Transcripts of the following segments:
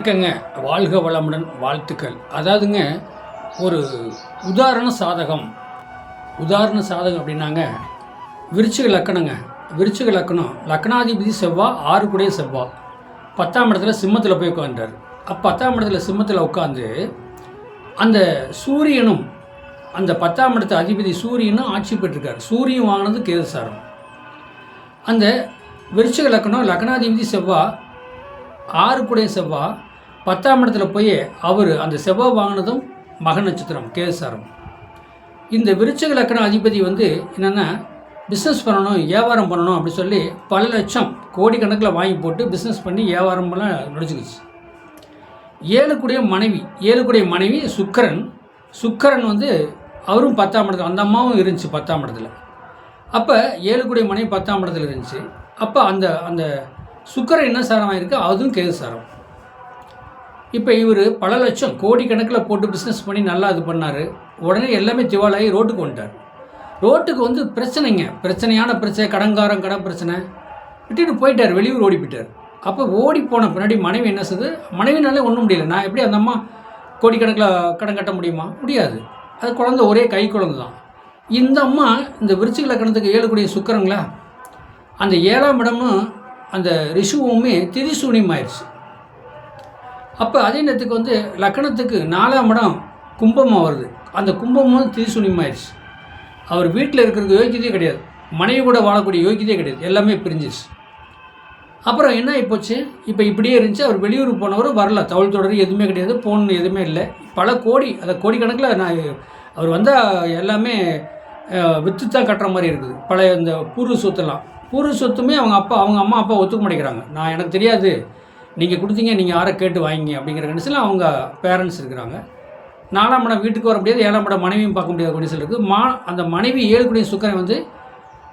இருக்கங்க. வாழ்க வளமுடன் வாழ்த்துக்கள். அதாவதுங்க ஒரு உதாரண சாதகம். உதாரண சாதகம் அப்படின்னாங்க விருச்சிக லக்கணங்க. விருச்சிக லக்கணம் லக்னாதிபதி செவ்வாய் ஆறு கூடிய செவ்வாய் பத்தாம் இடத்துல சிம்மத்தில் போய் உட்காந்துட்டார் அப்போ பத்தாம் இடத்துல சிம்மத்தில் உட்காந்து அந்த சூரியனும் அந்த பத்தாம் இடத்து அதிபதி சூரியனும் ஆட்சி பெற்றிருக்கார். சூரியன் வாங்கினது கேதசாரம். அந்த விருச்சிக லக்கணம் லக்னாதிபதி செவ்வாய் ஆறு கூடிய செவ்வாய் பத்தாம் இடத்துல போய் அவர் அந்த செவ்வாய் வாங்கினதும் மக நட்சத்திரம் கேசாரம். இந்த விருச்சக லக்கண அதிபதி வந்து என்னென்னா பிஸ்னஸ் பண்ணணும் வியாபாரம் பண்ணணும் அப்படின்னு சொல்லி பல லட்சம் கோடிக்கணக்கில் வாங்கி போட்டு பிஸ்னஸ் பண்ணி வியாபாரம் பண்ண நடிச்சுக்கிச்சு. ஏழுக்குடைய மனைவி ஏழுக்குடைய மனைவி சுக்கரன். சுக்கரன் வந்து அவரும் பத்தாம் இடத்துல அந்த அம்மாவும் இருந்துச்சு பத்தாம் இடத்துல. அப்போ ஏழுக்குடைய மனைவி பத்தாம் இடத்துல இருந்துச்சு. அப்போ அந்த அந்த சுக்கரன் என்ன சாரமாக இருக்குது அதுவும் கேது சாரம் இப்போ இவர் பல லட்சம் கோடிக்கணக்கில் போட்டு பிஸ்னஸ் பண்ணி நல்லா இது பண்ணார். உடனே எல்லாமே திவாலாகி ரோட்டுக்கு வந்துட்டார். ரோட்டுக்கு வந்து பிரச்சனைங்க. பிரச்சனையான பிரச்சனை கடங்காரம் கடன் பிரச்சனை. விட்டுட்டு போயிட்டார் வெளியூர் ஓடி போயிட்டார். அப்போ ஓடி போன பின்னாடி மனைவி என்ன செய்யுது மனைவினாலே ஒன்றும் முடியல. நான் எப்படி அந்த அம்மா கோடிக்கணக்கில் கடன் கட்ட முடியுமா? முடியாது. அது குழந்தை ஒரே கை குழந்தை தான். இந்த அம்மா இந்த விருச்சிக லக்கணத்துக்கு ஏழுக்கூடிய சுக்கரங்களா? அந்த ஏழாம் இடமும் அந்த ரிஷுவுமே திரிசூனியம் ஆயிடுச்சு அப்போ அதே நேரத்துக்கு வந்து லக்கணத்துக்கு நாலாம் இடம் கும்பமாக வருது. அந்த கும்பமும் திரிசுனிமாயிடுச்சு. அவர் வீட்டில் இருக்கிறதுக்கு யோகியதே கிடையாது. மனைவி கூட வாழக்கூடிய யோகியதே கிடையாது. எல்லாமே பிரிஞ்சிச்சு அப்புறம் என்ன ஆகிப்போச்சு இப்போ இப்படியே இருந்துச்சு. அவர் வெளியூர் போனவர் வரல. தகவல் தொடர் எதுவுமே கிடையாது. போன் எதுவுமே இல்லை. பல கோடி அந்த கோடிக்கணக்கில் நான் அவர் வந்தால் எல்லாமே விற்று தான் கட்டுற மாதிரி இருக்குது. பழைய இந்த பூர்வ சொத்துலாம் பூர்வ சொத்துமே அவங்க அப்பா அவங்க அம்மா அப்பா ஒத்துக்க மாட்டேங்கிறாங்க. நான் எனக்கு தெரியாது. நீங்கள் கொடுத்தீங்க நீங்கள் யாரை கேட்டு வாங்கிங்க அப்படிங்கிற கண்டிஷனில் அவங்க பேரண்ட்ஸ் இருக்கிறாங்க. நாலாம் படம் வீட்டுக்கு வர முடியாது ஏழாம் படம் மனைவியும் பார்க்க முடியாத கண்டிஷன் இருக்குது மா அந்த மனைவி ஏழு குடிய சுக்கரன் வந்து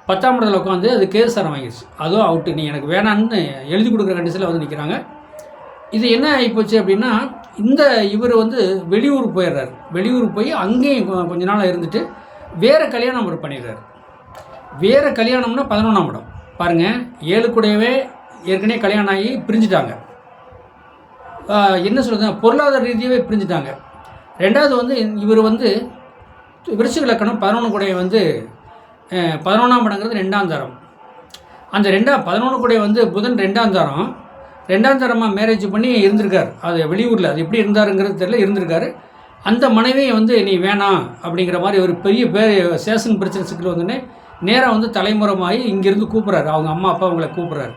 பத்தாம் படத்தில் உட்காந்து அது கேசாரம் வாங்கிடுச்சு அதுவும் அவுட்டு நீ எனக்கு வேணான்னு எழுதி கொடுக்குற கண்டிஷனில் வந்து நிற்கிறாங்க இது என்ன ஆகிப்போச்சு அப்படின்னா இந்த இவர் வந்து வெளியூர் போயிடுறாரு. வெளியூர் போய் அங்கேயும் கொஞ்ச நாள் இருந்துட்டு வேறு கல்யாணம் அவர் பண்ணிடுறாரு. வேறு கல்யாணம்னா பதினொன்றாம் படம் பாருங்கள் ஏழு கூடவே ஏற்கனவே கல்யாணம் ஆகி பிரிஞ்சுட்டாங்க. என்ன சொல்கிறது பொருளாதார ரீதியாகவே பிரிஞ்சுட்டாங்க. ரெண்டாவது வந்து இவர் வந்து விருச்சிக லக்கணம் பதினொன்று கூடைய வந்து பதினொன்றாம் இடங்கிறது ரெண்டாம் தரம். அந்த ரெண்டாம் பதினொன்று கூடைய வந்து புதன் ரெண்டாம் தரம். ரெண்டாம் தரமாக மேரேஜ் பண்ணி இருந்திருக்கார். அது வெளியூரில் அது எப்படி இருந்தாருங்கிறது தெரியல இருந்திருக்காரு. அந்த மனைவியை வந்து நீ வேணாம் அப்படிங்கிற மாதிரி ஒரு பெரிய பேர் சேஷன் பிரச்சனை சிக்கல் வந்தோடனே நேராக வந்து தலைமுறமாகி இங்கேருந்து கூப்பிட்றாரு. அவங்க அம்மா அப்பா அவங்கள கூப்பிட்றாரு.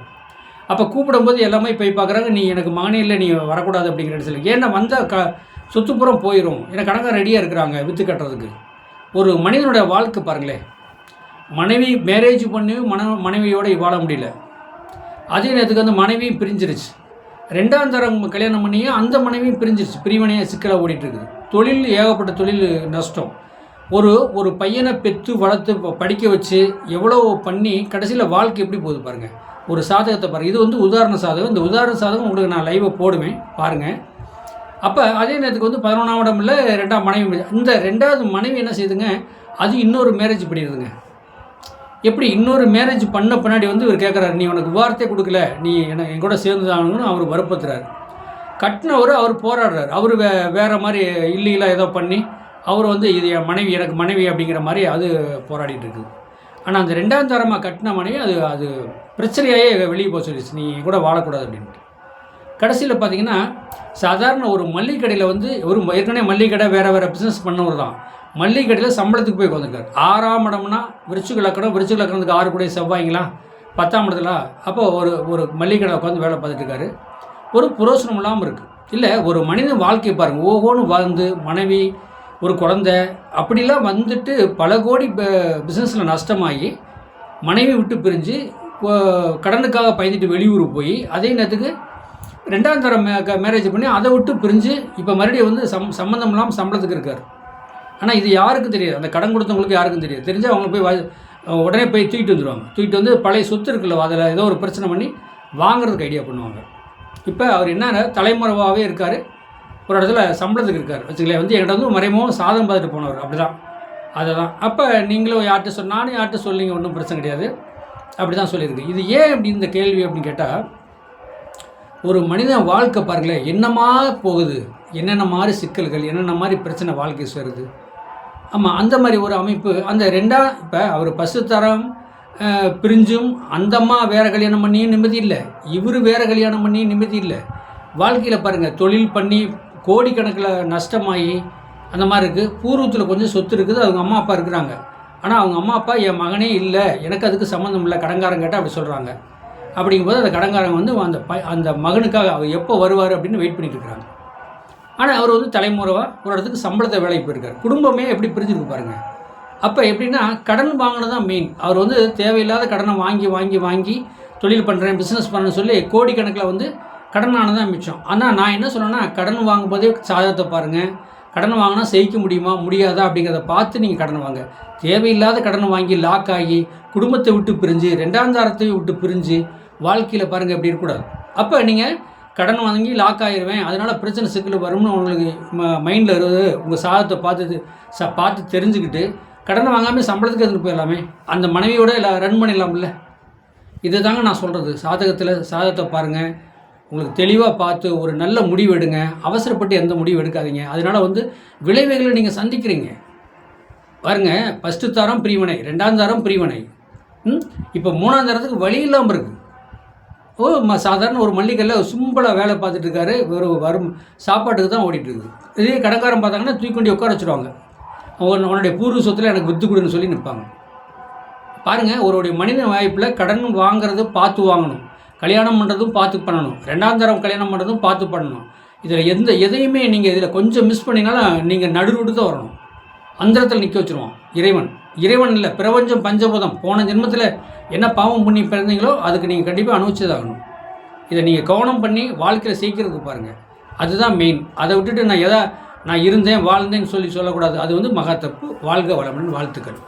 அப்போ கூப்பிடும்போது எல்லாமே போய் பார்க்குறாங்க நீ எனக்கு மகனே இல்லை நீ வரக்கூடாது அப்படிங்கிற சொல்லி ஏன்னா வந்த க சொத்துப்புறம் போயிடும் ஏன்னா கணக்காக ரெடியாக இருக்கிறாங்க விற்று கட்டுறதுக்கு. ஒரு மனிதனுடைய வாழ்க்கை பாருங்களேன். மனைவி மேரேஜ் பண்ணி மன மனைவியோடு வாழ முடியல. அதே நேரத்துக்கு அந்த மனைவியும் பிரிஞ்சிருச்சு. ரெண்டாம் தரம் கல்யாணம் பண்ணியே அந்த மனைவியும் பிரிஞ்சிருச்சு. பிரிவினையாக சிக்கலாக ஓடிட்டுருக்குது தொழில் ஏகப்பட்ட தொழில் நஷ்டம். ஒரு ஒரு பையனை பெற்று வளர்த்து ப- படிக்க வச்சு எவ்வளோ பண்ணி கடைசியில் வாழ்க்கை எப்படி போகுது பாருங்கள் ஒரு சாதகத்தை பாருங்கள் இது வந்து உதாரண சாதகம். இந்த உதாரண சாதகம் உங்களுக்கு நான் லைவை போடுவேன். பாருங்கள் அப்போ அதே நேரத்துக்கு வந்து பதினொன்றாம் இடம் இல்லை ரெண்டாம் மனைவி இந்த ரெண்டாவது மனைவி என்ன செய்யுதுங்க அது இன்னொரு மேரேஜ் பண்ணிடுதுங்க. எப்படி? இன்னொரு மேரேஜ் பண்ண பின்னாடி வந்து இவர் கேட்குறாரு நீ உனக்கு விவாரத்தே கொடுக்கல. நீ என்ன என் கூட சேர்ந்துதானுங்கன்னு அவர் வருப்பத்துறாரு கட்டினவர் அவர் போராடுறார். அவர் வே வேறு மாதிரி இல்லீகலாக ஏதோ பண்ணி அவர் வந்து இது என் மனைவி எனக்கு மனைவி அப்படிங்கிற மாதிரி அது போராடிட்டு இருக்குது. ஆனால் அந்த ரெண்டாம் தரமாக கட்டின மனைவி அது அது பிரச்சனையாகவே வெளியே போக சொல்லிடுச்சு. நீ கூட வாழக்கூடாது அப்படின்ட்டு. கடைசியில் பார்த்தீங்கன்னா சாதாரண ஒரு மல்லிகை கடையில் வந்து ஒரு ஏற்கனவே மல்லிகை கடை வேறு வேறு பிஸ்னஸ் பண்ணவர் தான். மல்லிகை கடையில் சம்பளத்துக்கு போய் உட்காந்துருக்கார் ஆறாம் இடம்னா விருச்சிக லக்கணம் விருச்சிக லக்கணத்துக்கு ஆறு கூட செவ்வாய்ங்களா? பத்தாம் இடத்துல. அப்போ ஒரு ஒரு மல்லிகை கடை உட்காந்து வேலை பார்த்துட்டு இருக்காரு. ஒரு புரோசனம் இல்லாமல் இருக்குது இல்லை ஒரு மனிதன் வாழ்க்கையை பாருங்கள் ஒவ்வொன்றும் வாழ்ந்து மனைவி ஒரு குழந்த. அப்படிலாம் வந்துட்டு பல கோடி பிஸ்னஸில் நஷ்டமாகி மனைவி விட்டு பிரிஞ்சு கடனுக்காக பயந்துட்டு வெளியூர் போய் அதே நேரத்துக்கு ரெண்டாம் தரம் மேரேஜ் பண்ணி அதை விட்டு பிரிஞ்சு இப்போ மறுபடியும் வந்து சம் சம்மந்தம் இல்லாமல் சம்பளத்துக்கு இருக்கார். ஆனால் இது யாருக்கும் தெரியாது. அந்த கடன் கொடுத்தவங்களுக்கு யாருக்கும் தெரியாது. தெரிஞ்சு அவங்க போய் உடனே போய் தூக்கிட்டு வந்துடுவாங்க தூக்கிட்டு வந்து பழைய சொத்து இருக்குல்ல அதில் ஏதோ ஒரு பிரச்சனை பண்ணி வாங்குறதுக்கு ஐடியா பண்ணுவாங்க. இப்போ அவர் என்ன தலைமுறைவாகவே இருக்கார். ஒரு இடத்துல சம்பளத்துக்கு இருக்கார். வச்சுக்கலேன் வந்து என்கிட்ட வந்து மறைமுகம் சாதம் பார்த்துட்டு போனவர். அப்படி தான் அதை தான் அப்போ நீங்களும் யார்கிட்ட சொல் நானும் யார்கிட்ட சொல்லிங்க ஒன்றும் பிரச்சனை கிடையாது. அப்படி தான் சொல்லியிருக்கு. இது ஏன் அப்படி இந்த கேள்வி அப்படின்னு கேட்டால் ஒரு மனிதன் வாழ்க்கை பாருங்களேன் என்னமா போகுது? என்னென்ன மாதிரி சிக்கல்கள் என்னென்ன மாதிரி பிரச்சனை வாழ்க்கை சேருது? ஆமாம் அந்த மாதிரி ஒரு அமைப்பு அந்த ரெண்டா இப்போ அவர் பசு தரம் பிரிஞ்சும் அந்தம்மா வேறு வேற கல்யாணம் பண்ணியும் நிம்மதி இல்லை. இவர் வேற கல்யாணம் பண்ணியும் நிம்மதி இல்லை. வாழ்க்கையில் பாருங்கள் தொழில் பண்ணி கோடிக்கணக்கில் நஷ்டமாகி அந்த மாதிரி இருக்குது பூர்வத்தில் கொஞ்சம் சொத்து இருக்குது அவங்க அம்மா அப்பா இருக்கிறாங்க. ஆனால் அவங்க அம்மா அப்பா என் மகனே இல்லை எனக்கு அதுக்கு சம்மந்தம் இல்லை கடங்காரன் கேட்டால் அப்படி சொல்கிறாங்க அப்படிங்கும்போது அந்த கடங்காரன் வந்து அந்த ப அந்த மகனுக்காக அவர் எப்போ வருவார் அப்படின்னு வெயிட் பண்ணிட்டு இருக்கிறாங்க. ஆனால் அவர் வந்து தலைமுறைவாக ஒரு இடத்துக்கு சம்பளத்தை வேலைக்கு போயிருக்கார். குடும்பமே எப்படி பிரிஞ்சிருக்கு பாருங்க. அப்போ எப்படின்னா கடன் வாங்கினது தான் மெயின் அவர் வந்து தேவையில்லாத கடனை வாங்கி வாங்கி வாங்கி தொழில் பண்ணுறேன் பிஸ்னஸ் பண்ணுறேன்னு சொல்லி கோடிக்கணக்கில் வந்து கடன் ஆனதான் மிச்சம். ஆனால் நான் என்ன சொன்னேன்னா கடன் வாங்கும்போதே சாதகத்தை பாருங்கள் கடன் வாங்கினா செய்யிக்க முடியுமா முடியாதா அப்படிங்கிறத பார்த்து நீங்கள் கடன் வாங்க. தேவையில்லாத கடனை வாங்கி லாக் ஆகி குடும்பத்தை விட்டு பிரிஞ்சு ரெண்டாம் தாரத்தையும் விட்டு பிரிஞ்சு வாழ்க்கையில் பாருங்கள் எப்படி இருக்கக்கூடாது. அப்போ நீங்கள் கடன் வாங்கி லாக் ஆகிடுவேன் அதனால் பிரச்சனை சிக்கல் வரும்னு உங்களுக்கு மைண்டில் இருக்குது உங்கள் சாதத்தை பார்த்து ச பார்த்து தெரிஞ்சுக்கிட்டு கடன் வாங்காமல் சம்பளத்துக்கு எடுத்துகிட்டு போயிடலாமே. அந்த மனைவியோட எல்லாம் ரன் பண்ணிடலாம்ல. இதை தாங்க நான் சொல்கிறது சாதகத்தில் சாதகத்தை பாருங்கள் உங்களுக்கு தெளிவாக பார்த்து ஒரு நல்ல முடிவு எடுங்க. அவசரப்பட்டு எந்த முடிவு எடுக்காதீங்க. அதனால் வந்து விளைவுகளை நீங்கள் சந்திக்கிறீங்க. பாருங்கள் ஃபஸ்ட்டு தரம் பிரிவினை ரெண்டாம் தரம் பிரிவினை. ம்? இப்போ மூணாம் தரத்துக்கு வழி இல்லாமல் இருக்குது ஓ ம சாதாரண ஒரு மல்லிகையில் சிம்பிளாக வேலை பார்த்துட்டு இருக்காரு. ஒரு வரும் சாப்பாட்டுக்கு தான் ஓடிட்டு இருக்குது. இதே கடைக்காரன் பார்த்தாங்கன்னா தூக்கி கொண்டு உட்கார வச்சுருவாங்க. அவன் உன்னுடைய பூர்வ சொத்தில் எனக்கு வித்து கொடுன்னு சொல்லி நிற்பாங்க பாருங்கள் ஒருவருடைய மனித வாய்ப்பில் கடன் வாங்குறது பார்த்து வாங்கணும். கல்யாணம் பண்ணுறதும் பார்த்து பண்ணணும். ரெண்டாம் தரம் கல்யாணம் பண்ணுறதும் பார்த்து பண்ணணும். இதில் எந்த எதையுமே நீங்கள் இதில் கொஞ்சம் மிஸ் பண்ணினாலும் நீங்கள் நடுரோடு தான் வரணும். அந்தரத்தில் நிற்க வச்சுருவோம். இறைவன். இறைவன் இல்லை பிரபஞ்சம் பஞ்சபூதம். போன ஜென்மத்தில் என்ன பாவம் பண்ணி பிறந்தீங்களோ அதுக்கு நீங்கள் கண்டிப்பாக அனுபவிச்சதாகணும். இதை நீங்கள் கவனம் பண்ணி வாழ்க்கையில் சீக்கிரத்துக்கு பாருங்கள் அதுதான் மெயின் அதை விட்டுட்டு நான் எதா நான் இருந்தேன் வாழ்ந்தேன்னு சொல்லி சொல்லக்கூடாது. அது வந்து மகா தப்பு. வாழ்க வளமுடன் வாழ்த்துக்கள்.